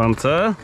Pance.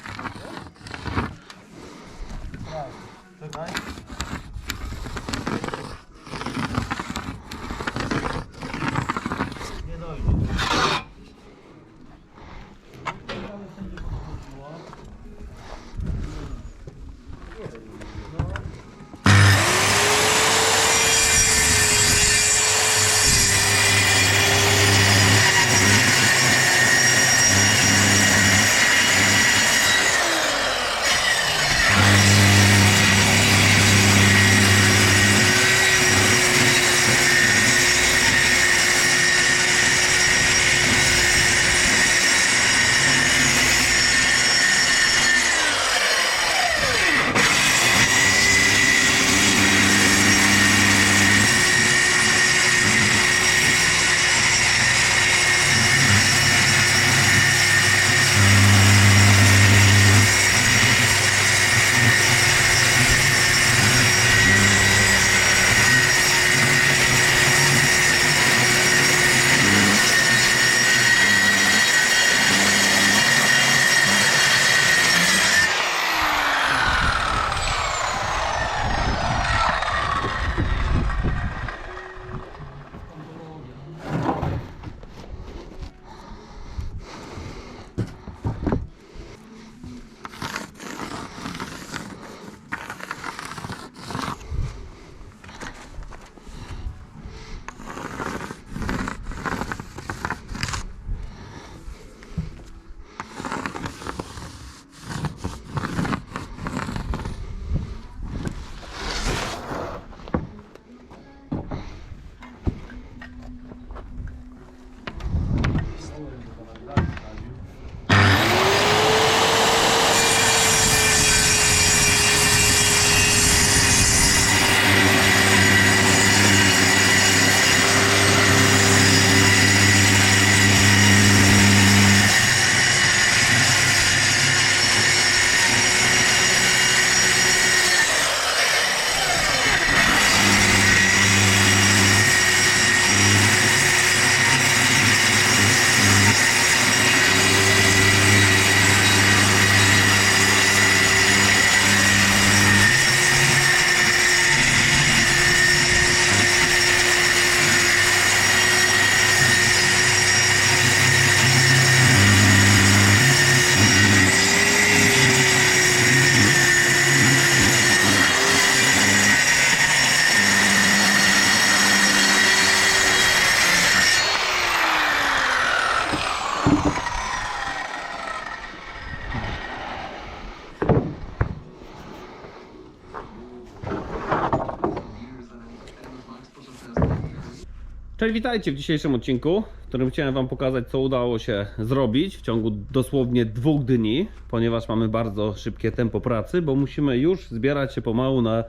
Cześć, witajcie w dzisiejszym odcinku, w którym chciałem Wam pokazać, co udało się zrobić w ciągu dosłownie dwóch dni, ponieważ mamy bardzo szybkie tempo pracy, bo musimy już zbierać się pomału na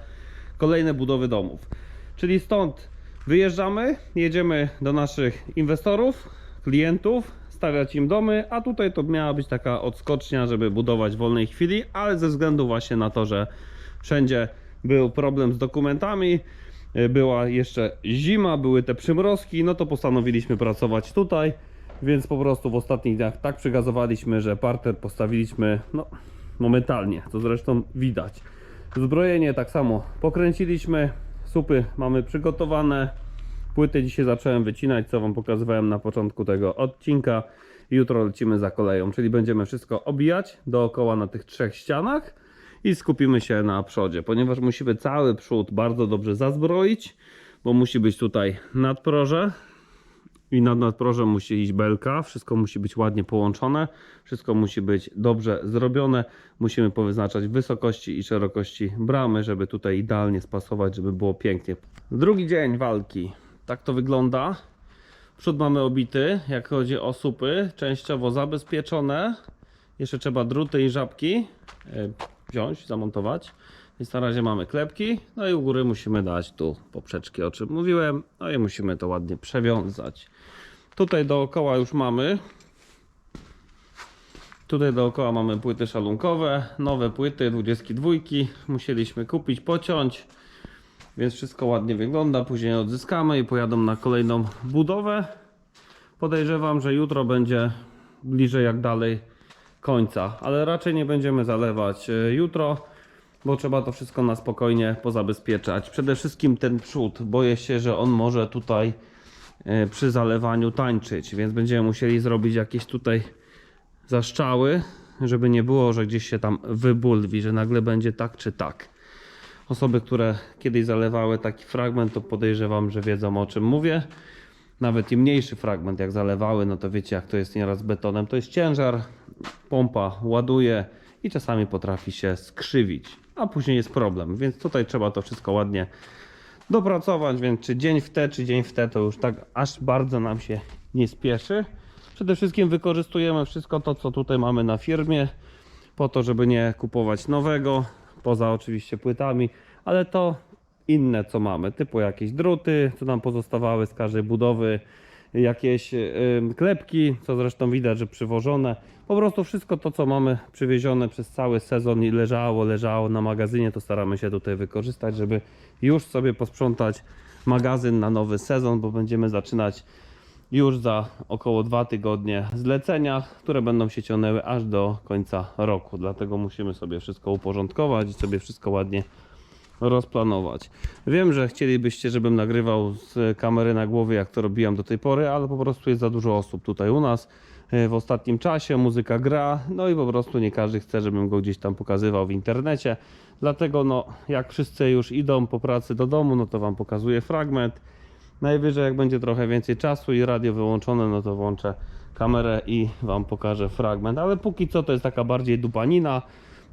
kolejne budowy domów. Czyli stąd wyjeżdżamy, jedziemy do naszych inwestorów, klientów, stawiać im domy, a tutaj to miała być taka odskocznia, żeby budować w wolnej chwili, ale ze względu właśnie na to, że wszędzie był problem z dokumentami, była jeszcze zima, były te przymrozki, no to postanowiliśmy pracować tutaj, więc po prostu w ostatnich dniach tak przygazowaliśmy, że parter postawiliśmy no, momentalnie, to zresztą widać. Zbrojenie tak samo pokręciliśmy, supy mamy przygotowane, płyty dzisiaj zacząłem wycinać, co Wam pokazywałem na początku tego odcinka. Jutro lecimy za koleją, czyli będziemy wszystko obijać dookoła na tych trzech ścianach i skupimy się na przodzie, ponieważ musimy cały przód bardzo dobrze zazbroić, bo musi być tutaj nadproże i nad nadprożem musi iść belka, wszystko musi być ładnie połączone, wszystko musi być dobrze zrobione. Musimy powyznaczać wysokości i szerokości bramy, żeby tutaj idealnie spasować, żeby było pięknie. Drugi dzień walki. Tak to wygląda. Przód mamy obity, jak chodzi o supy, częściowo zabezpieczone. Jeszcze trzeba druty i żabki e, wziąć, zamontować. Więc na razie mamy klepki, no i u góry musimy dać tu poprzeczki, o czym mówiłem. No i musimy to ładnie przewiązać. Tutaj dookoła już mamy. Tutaj dookoła mamy płyty szalunkowe, nowe płyty 22. Musieliśmy kupić, pociąć. Więc wszystko ładnie wygląda. Później odzyskamy i pojadą na kolejną budowę. Podejrzewam, że jutro będzie bliżej jak dalej końca, ale raczej nie będziemy zalewać e, jutro, bo trzeba to wszystko na spokojnie pozabezpieczać. Przede wszystkim ten przód, boję się, że on może tutaj e, przy zalewaniu tańczyć, więc będziemy musieli zrobić jakieś tutaj zaszczały, żeby nie było, że gdzieś się tam wybulwi, że nagle będzie tak czy tak. Osoby, które kiedyś zalewały taki fragment, to podejrzewam, że wiedzą o czym mówię. Nawet i mniejszy fragment, jak zalewały, no to wiecie, jak to jest nieraz betonem. To jest ciężar, pompa ładuje i czasami potrafi się skrzywić, a później jest problem. Więc tutaj trzeba to wszystko ładnie dopracować. Więc czy dzień w te, czy dzień w te, to już tak aż bardzo nam się nie spieszy. Przede wszystkim wykorzystujemy wszystko to, co tutaj mamy na firmie, po to, żeby nie kupować nowego, poza oczywiście płytami, ale to inne, co mamy, typu jakieś druty, co nam pozostawały z każdej budowy, jakieś klepki, co zresztą widać, że przywożone. Po prostu wszystko to, co mamy przywiezione przez cały sezon i leżało, leżało na magazynie, to staramy się tutaj wykorzystać, żeby już sobie posprzątać magazyn na nowy sezon, bo będziemy zaczynać już za około dwa tygodnie zlecenia, które będą się ciągnęły aż do końca roku. Dlatego musimy sobie wszystko uporządkować i sobie wszystko ładnie rozplanować. Wiem, że chcielibyście, żebym nagrywał z kamery na głowie, jak to robiłem do tej pory, ale po prostu jest za dużo osób tutaj u nas e, w ostatnim czasie. Muzyka gra, no i po prostu nie każdy chce, żebym go gdzieś tam pokazywał w internecie. Dlatego, no, jak wszyscy już idą po pracy do domu, no to Wam pokazuję fragment. Najwyżej jak będzie trochę więcej czasu i radio wyłączone, no to włączę kamerę i Wam pokażę fragment. Ale póki co to jest taka bardziej dupanina,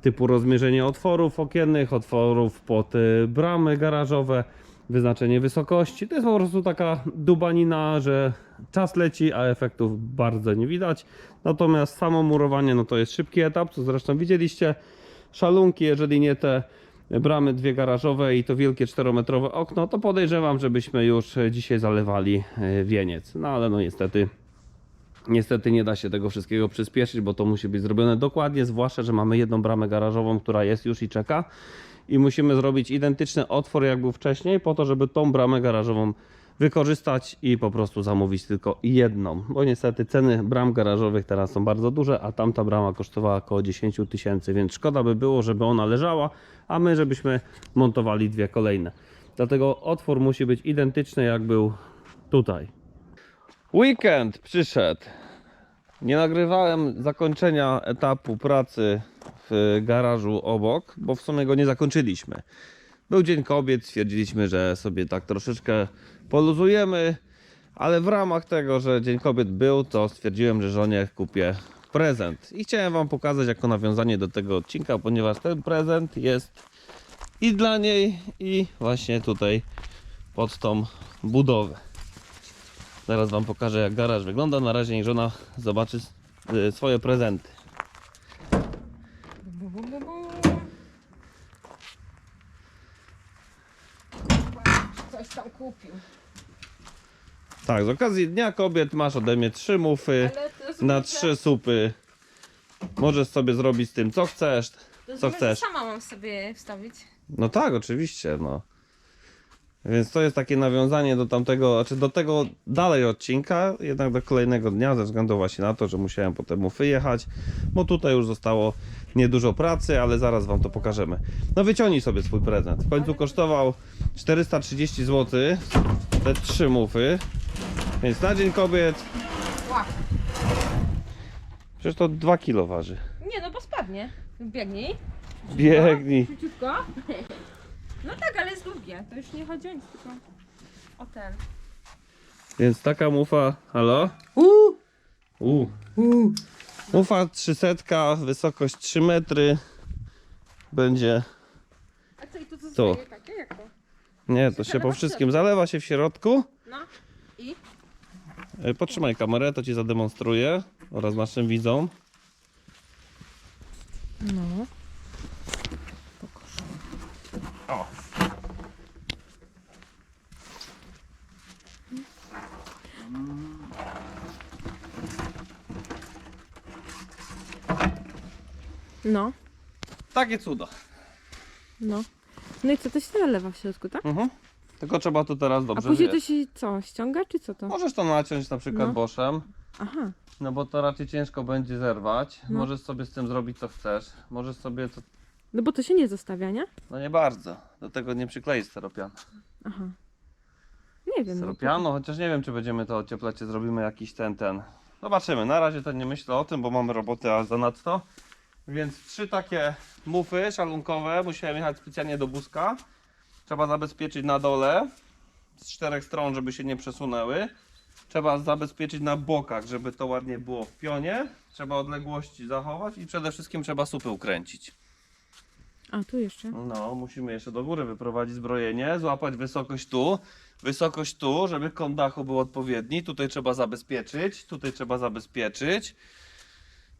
typu rozmierzenie otworów okiennych, otworów pod y, bramy garażowe, wyznaczenie wysokości. To jest po prostu taka dubanina, że czas leci, a efektów bardzo nie widać. Natomiast samo murowanie, no to jest szybki etap, co zresztą widzieliście. Szalunki, jeżeli nie te bramy dwie garażowe i to wielkie 4-metrowe okno, to podejrzewam, żebyśmy już dzisiaj zalewali e, wieniec. No ale no niestety Niestety nie da się tego wszystkiego przyspieszyć, bo to musi być zrobione dokładnie, zwłaszcza, że mamy jedną bramę garażową, która jest już i czeka i musimy zrobić identyczny otwór jak był wcześniej, po to, żeby tą bramę garażową wykorzystać i po prostu zamówić tylko jedną, bo niestety ceny bram garażowych teraz są bardzo duże, a tamta brama kosztowała około 10 tysięcy, więc szkoda by było, żeby ona leżała, a my żebyśmy montowali dwie kolejne. Dlatego otwór musi być identyczny jak był tutaj. Weekend przyszedł. Nie nagrywałem zakończenia etapu pracy w garażu obok, bo w sumie go nie zakończyliśmy. Był Dzień Kobiet, stwierdziliśmy, że sobie tak troszeczkę poluzujemy, ale w ramach tego, że Dzień Kobiet był, to stwierdziłem, że żonie kupię prezent. I chciałem Wam pokazać jako nawiązanie do tego odcinka, ponieważ ten prezent jest i dla niej, i właśnie tutaj pod tą budowę. Zaraz Wam pokażę jak garaż wygląda. Na razie niech żona zobaczy y, swoje prezenty. Coś tam kupił. Tak, z okazji Dnia Kobiet masz ode mnie trzy mufy na trzy supy. Możesz sobie zrobić z tym co chcesz. to Co chcesz? Sama mam sobie wstawić. No tak, oczywiście, no. Więc to jest takie nawiązanie do tamtego, znaczy do tego dalej odcinka, jednak do kolejnego dnia, ze względu właśnie na to, że musiałem potem mufy jechać, bo tutaj już zostało niedużo pracy, ale zaraz wam to pokażemy. No wyciągnij sobie swój prezent. W końcu kosztował 430 zł te trzy mufy, więc na Dzień Kobiet, przecież to 2 kilo waży. Nie no, bo spadnie. Biegnij. Biegnij. Szybciutko. No tak, ale jest długie. To już nie chodzi o nic, tylko o ten. Więc taka mufa, halo? Uuu. U. Mufa 300, wysokość 3 metry. Będzie. A co i tu co To. zostaje takie? Jak to? Nie, to się po wszystkim zalewa się w środku. No. I? E, Potrzymaj kamerę, to ci zademonstruję oraz naszym widzom. No. No. Takie cudo. No. No i co, to się zalewa w środku, tak? Mhm. Tylko trzeba to teraz A dobrze później to się co, ściąga czy co to? Możesz to naciąć na przykład No. boszem. Aha. No bo to raczej ciężko będzie zerwać. No. Możesz sobie z tym zrobić co chcesz. Możesz sobie to. No bo to się nie zostawia, nie? No nie bardzo. Do tego nie przyklei steropianu. Aha. Nie wiem. no, Steropianu, chociaż nie wiem, czy będziemy to ocieplać, czy zrobimy jakiś ten, ten. Zobaczymy. Na razie to nie myślę o tym, bo mamy roboty aż zanadto. Więc trzy takie mufy szalunkowe musiałem jechać specjalnie do Buzka. Trzeba zabezpieczyć na dole z czterech stron, żeby się nie przesunęły. Trzeba zabezpieczyć na bokach, żeby to ładnie było w pionie. Trzeba odległości zachować i przede wszystkim trzeba supy ukręcić. A tu jeszcze. No, musimy jeszcze do góry wyprowadzić zbrojenie, złapać wysokość tu, wysokość tu, żeby kąt dachu był odpowiedni. Tutaj trzeba zabezpieczyć, tutaj trzeba zabezpieczyć.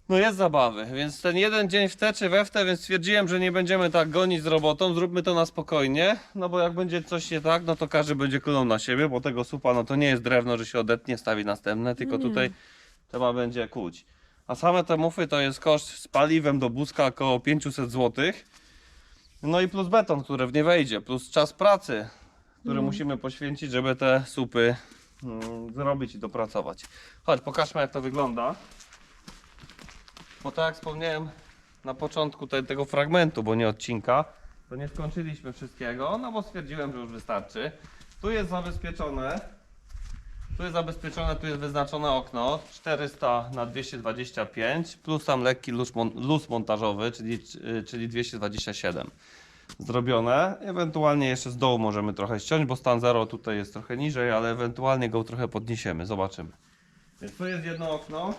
No jest zabawy, więc ten jeden dzień w te czy we w te, więc stwierdziłem, że nie będziemy tak gonić z robotą, zróbmy to na spokojnie, no bo jak będzie coś nie tak, no to każdy będzie klął na siebie, bo tego supa, no to nie jest drewno, że się odetnie, stawi następne, tylko Nie. tutaj trzeba będzie kuć. A same te mufy to jest koszt z paliwem do buzka około 500 złotych. No i plus beton, który w nie wejdzie, plus czas pracy, który musimy poświęcić, żeby te supy mm, zrobić i dopracować. Chodź, pokażmy jak to wygląda. Bo tak jak wspomniałem na początku te, tego fragmentu, bo nie odcinka, to nie skończyliśmy wszystkiego, no bo stwierdziłem, że już wystarczy. Tu jest zabezpieczone, tu jest zabezpieczone, tu jest wyznaczone okno 400 na 225 plus tam lekki luz, mon, luz montażowy, czyli, y, czyli 227 zrobione. Ewentualnie jeszcze z dołu możemy trochę ściąć, bo stan 0 tutaj jest trochę niżej, ale ewentualnie go trochę podniesiemy, zobaczymy. Więc tu jest jedno okno,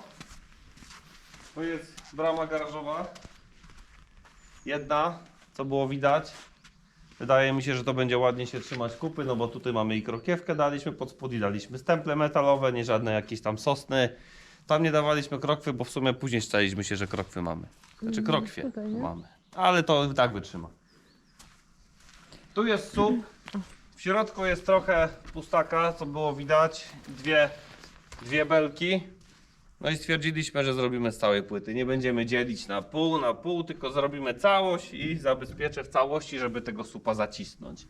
tu jest brama garażowa, jedna, co było widać. Wydaje mi się, że to będzie ładnie się trzymać kupy, no bo tutaj mamy i krokiewkę daliśmy pod spód i daliśmy stemple metalowe, nie żadne jakieś tam sosny. Tam nie dawaliśmy krokwy, bo w sumie później szczeliśmy się, że krokwy mamy. Znaczy Mm, krokwie tutaj, nie? mamy. Ale to tak wytrzyma. Tu jest słup. W środku jest trochę pustaka, co było widać. Dwie, dwie belki. No i stwierdziliśmy, że zrobimy z całej płyty. Nie będziemy dzielić na pół, na pół, tylko zrobimy całość i zabezpieczę w całości, żeby tego supa zacisnąć.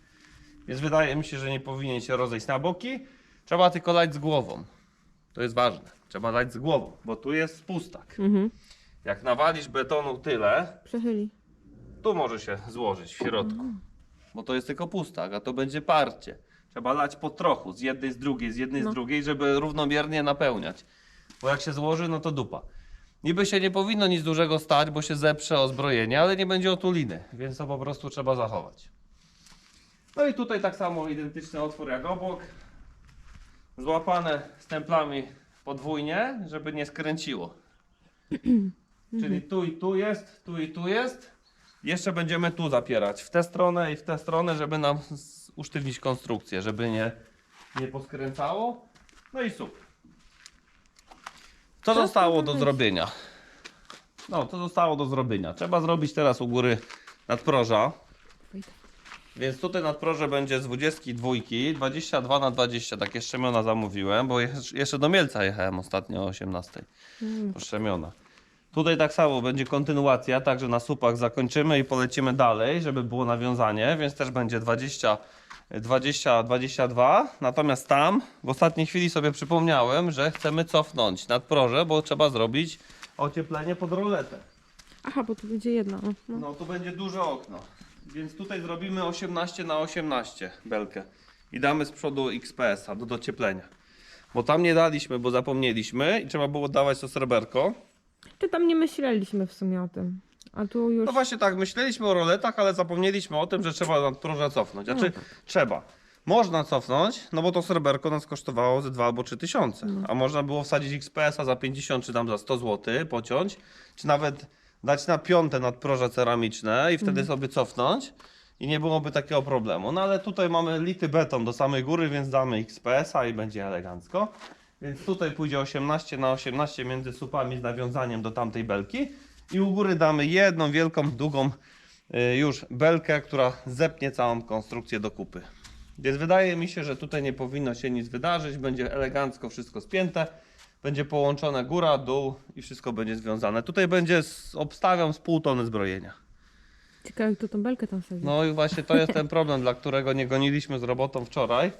Więc wydaje mi się, że nie powinien się rozejść na boki. Trzeba tylko lać z głową. To jest ważne. Trzeba lać z głową, bo tu jest pustak. Mhm. Jak nawalisz betonu tyle, Przechyli. tu może się złożyć w środku. Bo to jest tylko pustak, a to będzie parcie. Trzeba lać po trochu, z jednej, z drugiej, z jednej, No. z drugiej, żeby równomiernie napełniać. Bo jak się złoży, no to dupa. Niby się nie powinno nic dużego stać, bo się zeprze ozbrojenie, ale nie będzie otuliny, więc to po prostu trzeba zachować. No i tutaj tak samo identyczny otwór jak obok. Złapane stemplami podwójnie, żeby nie skręciło. Czyli tu i tu jest, tu i tu jest. Jeszcze będziemy tu zapierać, w tę stronę i w tę stronę, żeby nam usztywnić konstrukcję, żeby nie, nie poskręcało. No i sup. Co zostało do zrobienia? No, co zostało do zrobienia? Trzeba zrobić teraz u góry nadproża. Więc tutaj nadproże będzie z 22, 22 na 20, takie szczemiona zamówiłem, bo jeszcze- jeszcze do Mielca jechałem ostatnio o 18. Mm. Szczemiona. Tutaj tak samo będzie kontynuacja, także na supach zakończymy i polecimy dalej, żeby było nawiązanie, więc też będzie 20, 20, 22. Natomiast tam w ostatniej chwili sobie przypomniałem, że chcemy cofnąć nadproże, bo trzeba zrobić ocieplenie pod roletę. Aha, bo tu będzie jedna. o, No. No tu będzie duże okno. Więc tutaj zrobimy 18 na 18 belkę. I damy z przodu XPS-a do docieplenia. Bo tam nie daliśmy, bo zapomnieliśmy i trzeba było dawać to sreberko. Czy tam nie myśleliśmy w sumie o tym? A tu już. No właśnie tak, myśleliśmy o roletach, ale zapomnieliśmy o tym, że trzeba nadproża cofnąć. Znaczy, No trzeba. Można cofnąć, no bo to sreberko nas kosztowało ze 2 albo 3 tysiące. A można było wsadzić XPS-a za 50 czy tam za 100 zł, pociąć, czy nawet dać na piąte nadproże ceramiczne i wtedy sobie cofnąć i nie byłoby takiego problemu. No ale tutaj mamy lity beton do samej góry, więc damy XPS-a i będzie elegancko. Więc tutaj pójdzie 18 na 18 między supami z nawiązaniem do tamtej belki. I u góry damy jedną wielką, długą y, już belkę, która zepnie całą konstrukcję do kupy. Więc wydaje mi się, że tutaj nie powinno się nic wydarzyć. Będzie elegancko wszystko spięte. Będzie połączone góra, dół i wszystko będzie związane. Tutaj będzie, z, obstawiam, z pół tony zbrojenia. Ciekawe, kto tą belkę tam sadzi. No i właśnie to jest ten problem, dla którego nie goniliśmy z robotą wczoraj,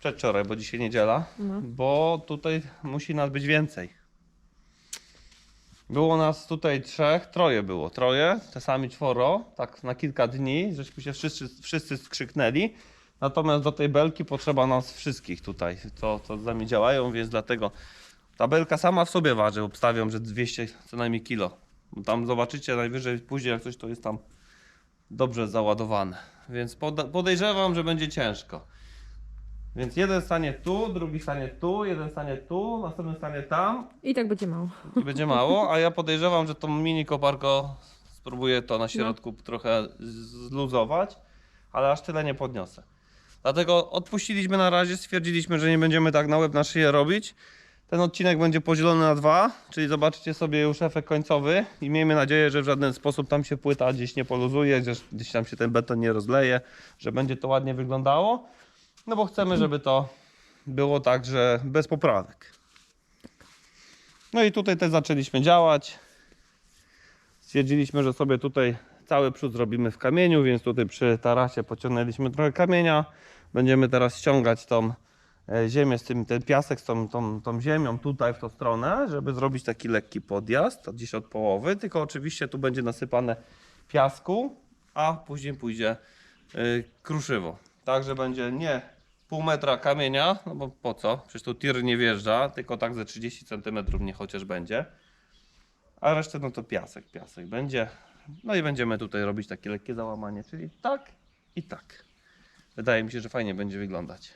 przedwczoraj, bo dzisiaj niedziela, No. bo tutaj musi nas być więcej. Było nas tutaj trzech, troje było, troje, czasami czworo, tak na kilka dni, żeśmy się wszyscy, wszyscy skrzyknęli. Natomiast do tej belki potrzeba nas wszystkich tutaj, co, co z nami działają, więc dlatego ta belka sama w sobie waży, obstawiam, że 200 co najmniej kilo. Tam zobaczycie najwyżej później jak coś to jest tam dobrze załadowane. Więc podejrzewam, że będzie ciężko. Więc jeden stanie tu, drugi stanie tu, jeden stanie tu, następny stanie tam I tak będzie mało. i będzie mało, a ja podejrzewam, że tą mini koparko spróbuję to na środku trochę z- zluzować, ale aż tyle nie podniosę. Dlatego odpuściliśmy na razie, stwierdziliśmy, że nie będziemy tak na łeb na szyję robić. Ten odcinek będzie podzielony na dwa, czyli zobaczycie sobie już efekt końcowy i miejmy nadzieję, że w żaden sposób tam się płyta gdzieś nie poluzuje, że gdzieś tam się ten beton nie rozleje, że będzie to ładnie wyglądało. No bo chcemy, żeby to było tak, że bez poprawek. No i tutaj też zaczęliśmy działać. Stwierdziliśmy, że sobie tutaj cały przód zrobimy w kamieniu, więc tutaj przy tarasie pociągnęliśmy trochę kamienia. Będziemy teraz ściągać tą e, ziemię z tym, ten piasek z tą, tą, tą ziemią tutaj w tą stronę, żeby zrobić taki lekki podjazd, gdzieś od połowy, tylko oczywiście tu będzie nasypane piasku, a później pójdzie y, kruszywo. Także będzie nie pół metra kamienia, no bo po co? Przecież tu tir nie wjeżdża, tylko tak ze 30 cm nie chociaż będzie. A resztę no to piasek, piasek będzie. No i będziemy tutaj robić takie lekkie załamanie, czyli tak i tak. Wydaje mi się, że fajnie będzie wyglądać.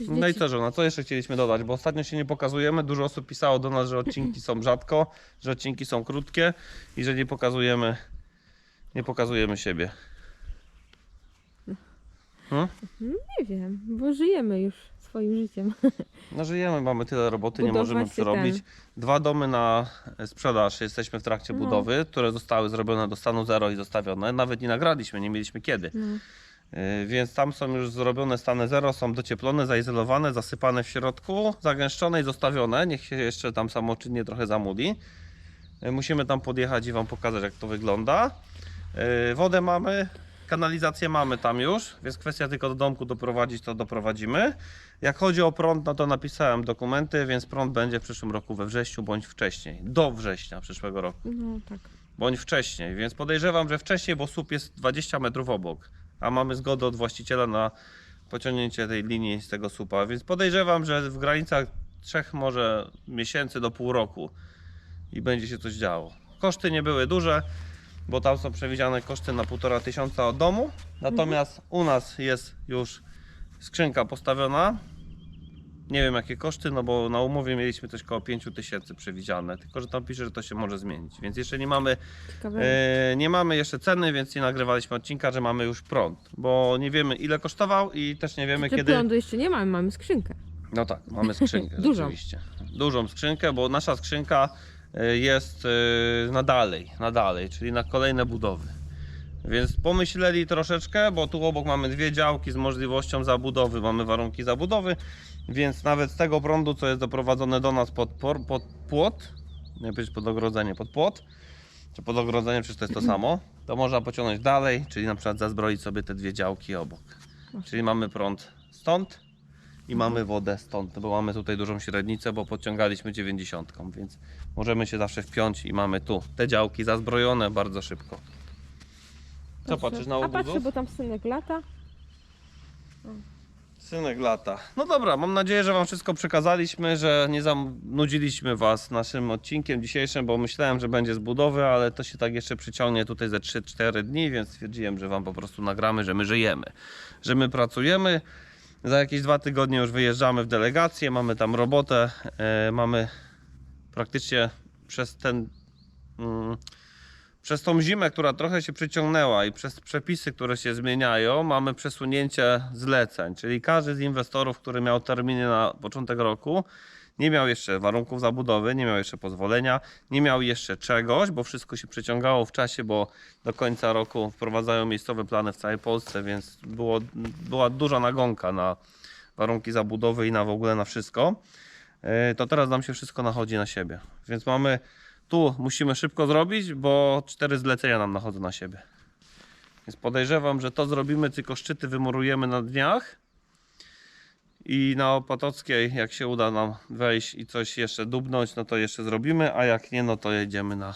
No i co, żona, co jeszcze chcieliśmy dodać? Bo ostatnio się nie pokazujemy. Dużo osób pisało do nas, że odcinki są rzadko, że odcinki są krótkie i że nie pokazujemy, nie pokazujemy siebie. Hmm? Nie wiem, bo żyjemy już swoim życiem. No żyjemy, mamy tyle roboty, nie Budować możemy się przerobić. Dwa domy na sprzedaż jesteśmy w trakcie No. budowy, które zostały zrobione do stanu zero i zostawione. Nawet nie nagraliśmy, nie mieliśmy kiedy. No. Yy, Więc tam są już zrobione stany zero, są docieplone, zaizolowane, zasypane w środku, zagęszczone i zostawione. Niech się jeszcze tam samoczynnie trochę zamuli. Yy, Musimy tam podjechać i Wam pokazać, jak to wygląda. Yy, Wodę mamy, kanalizację mamy tam już, więc kwestia tylko do domku doprowadzić, to doprowadzimy. Jak chodzi o prąd, no to napisałem dokumenty, więc prąd będzie w przyszłym roku we wrześniu bądź wcześniej. Do września przyszłego roku no tak. bądź wcześniej, więc podejrzewam, że wcześniej, bo słup jest 20 metrów obok, a mamy zgodę od właściciela na pociągnięcie tej linii z tego słupa, więc podejrzewam, że w granicach trzech może miesięcy do pół roku i będzie się coś działo. Koszty nie były duże, bo tam są przewidziane koszty na półtora tysiąca od domu, natomiast u nas jest już skrzynka postawiona. Nie wiem jakie koszty, no bo na umowie mieliśmy coś koło 5 tysięcy przewidziane, tylko że tam pisze, że to się może zmienić, więc jeszcze nie mamy. E, nie mamy jeszcze ceny, więc nie nagrywaliśmy odcinka, że mamy już prąd, bo nie wiemy ile kosztował i też nie wiemy Czy kiedy. prądu jeszcze nie mamy, mamy skrzynkę. No tak, mamy skrzynkę Dużą. rzeczywiście. Dużą skrzynkę, bo nasza skrzynka jest e, na dalej, na dalej, czyli na kolejne budowy. Więc pomyśleli troszeczkę, bo tu obok mamy dwie działki z możliwością zabudowy, mamy warunki zabudowy, więc nawet z tego prądu, co jest doprowadzone do nas pod, por- pod płot, nie powiedzieć pod ogrodzenie, pod płot, czy pod ogrodzenie, przecież to jest to samo, to można pociągnąć dalej, czyli na przykład zazbroić sobie te dwie działki obok. Czyli mamy prąd stąd i mamy wodę stąd, bo mamy tutaj dużą średnicę, bo podciągaliśmy 90, więc możemy się zawsze wpiąć i mamy tu te działki zazbrojone bardzo szybko. Co patrzysz na A patrzę, bo tam synek lata. Synek lata. No dobra, mam nadzieję, że Wam wszystko przekazaliśmy, że nie zanudziliśmy Was naszym odcinkiem dzisiejszym, bo myślałem, że będzie z budowy, ale to się tak jeszcze przyciągnie tutaj ze 3-4 dni, więc stwierdziłem, że Wam po prostu nagramy, że my żyjemy, że my pracujemy. Za jakieś dwa tygodnie już wyjeżdżamy w delegację, mamy tam robotę, e, mamy praktycznie przez ten. Mm, przez tą zimę, która trochę się przyciągnęła i przez przepisy, które się zmieniają, mamy przesunięcie zleceń. Czyli każdy z inwestorów, który miał terminy na początek roku, nie miał jeszcze warunków zabudowy, nie miał jeszcze pozwolenia, nie miał jeszcze czegoś, bo wszystko się przeciągało w czasie, bo do końca roku wprowadzają miejscowe plany w całej Polsce, więc było, była duża nagonka na warunki zabudowy i na w ogóle na wszystko. Yy, To teraz nam się wszystko nachodzi na siebie. Więc mamy tu musimy szybko zrobić, bo cztery zlecenia nam nachodzą na siebie. Więc podejrzewam, że to zrobimy, tylko szczyty wymurujemy na dniach I na Opatockiej, jak się uda nam wejść i coś jeszcze dubnąć, no to jeszcze zrobimy, a jak nie, no to jedziemy na,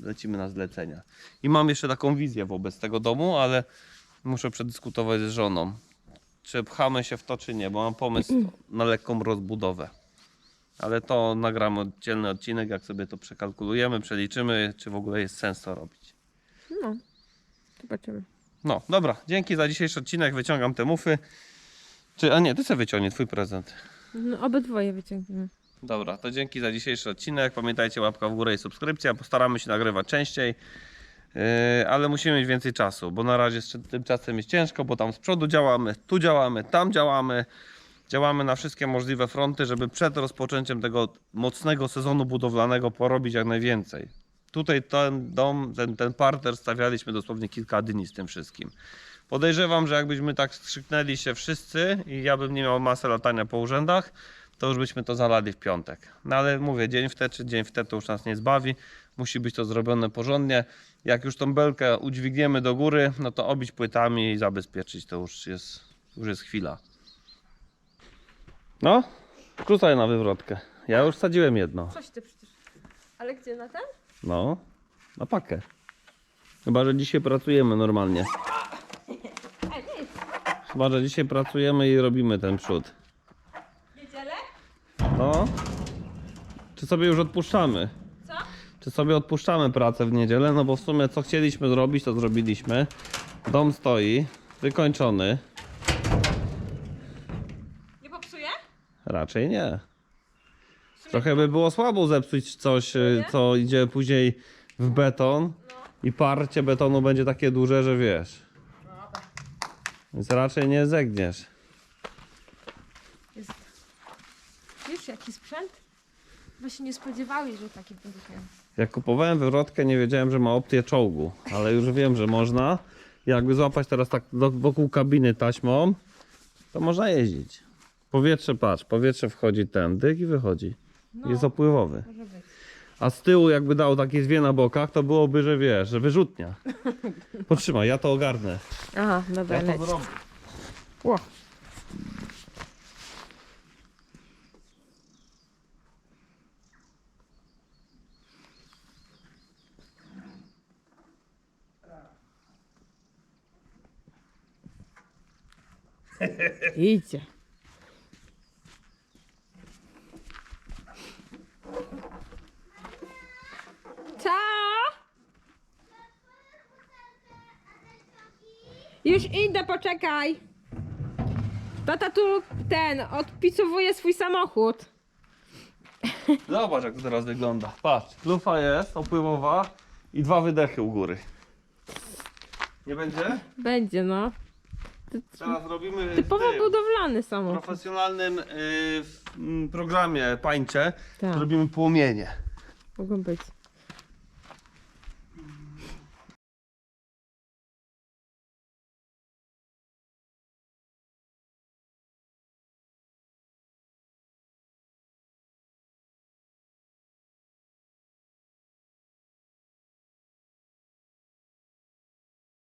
lecimy na zlecenia. I mam jeszcze taką wizję wobec tego domu, ale muszę przedyskutować z żoną. Czy pchamy się w to, czy nie, bo mam pomysł na lekką rozbudowę. Ale to nagramy oddzielny odcinek, jak sobie to przekalkulujemy, przeliczymy, czy w ogóle jest sens to robić. No, zobaczymy. No, dobra, dzięki za dzisiejszy odcinek, wyciągam te mufy. Czy, a nie, ty sobie wyciągnie twój prezent. No, obydwoje wyciągniemy. Dobra, to dzięki za dzisiejszy odcinek. Pamiętajcie, łapka w górę i subskrypcja. Postaramy się nagrywać częściej, yy, ale musimy mieć więcej czasu, bo na razie z tym czasem jest ciężko, bo tam z przodu działamy, tu działamy, tam działamy. Działamy na wszystkie możliwe fronty, żeby przed rozpoczęciem tego mocnego sezonu budowlanego porobić jak najwięcej. Tutaj ten dom, ten, ten parter stawialiśmy dosłownie kilka dni z tym wszystkim. Podejrzewam, że jakbyśmy tak skrzyknęli się wszyscy i ja bym nie miał masy latania po urzędach, to już byśmy to zalali w piątek. No ale mówię, dzień w te czy dzień w te to już nas nie zbawi. Musi być to zrobione porządnie. Jak już tą belkę udźwigniemy do góry, no to obić płytami i zabezpieczyć to już jest, już jest chwila. No, rzucaj na wywrotkę. Ja już sadziłem jedno. Coś ty przecież. Ale gdzie na ten? No, na pakę. Chyba, że dzisiaj pracujemy normalnie. Nic. Chyba, że dzisiaj pracujemy i robimy ten przód. Niedzielę? No. Czy sobie już odpuszczamy? Co? Czy sobie odpuszczamy pracę w niedzielę? No bo w sumie co chcieliśmy zrobić, to zrobiliśmy. Dom stoi, wykończony. Nie popsuje? Raczej nie. Trochę by było słabo zepsuć coś, y, co idzie później w beton i parcie betonu będzie takie duże, że wiesz. Więc raczej nie zegniesz. Jest. Wiesz, jaki sprzęt? Bo się nie spodziewali, że taki będzie. Jak kupowałem wywrotkę, nie wiedziałem, że ma opcję czołgu, ale już wiem, że można. Jakby złapać teraz tak do, wokół kabiny taśmą, to można jeździć. Powietrze, patrz, powietrze wchodzi tędy i wychodzi. No, Jest opływowy. może być. A z tyłu jakby dał takie zwie na bokach, to byłoby, że wiesz, że wyrzutnia. Potrzymaj, ja to ogarnę. Aha, dobra, Ja to zrobię. Ło. Idzie. Co? Już idę, poczekaj. Tata tu ten, odpisowuje swój samochód. Zobacz jak to teraz wygląda. Patrz, lufa jest opływowa i dwa wydechy u góry. Nie będzie? Będzie, no. Teraz robimy Typowo w tym budowlany samochód. profesjonalnym y, w, mm, programie pańcze. Tak, Robimy płomienie. mogą być.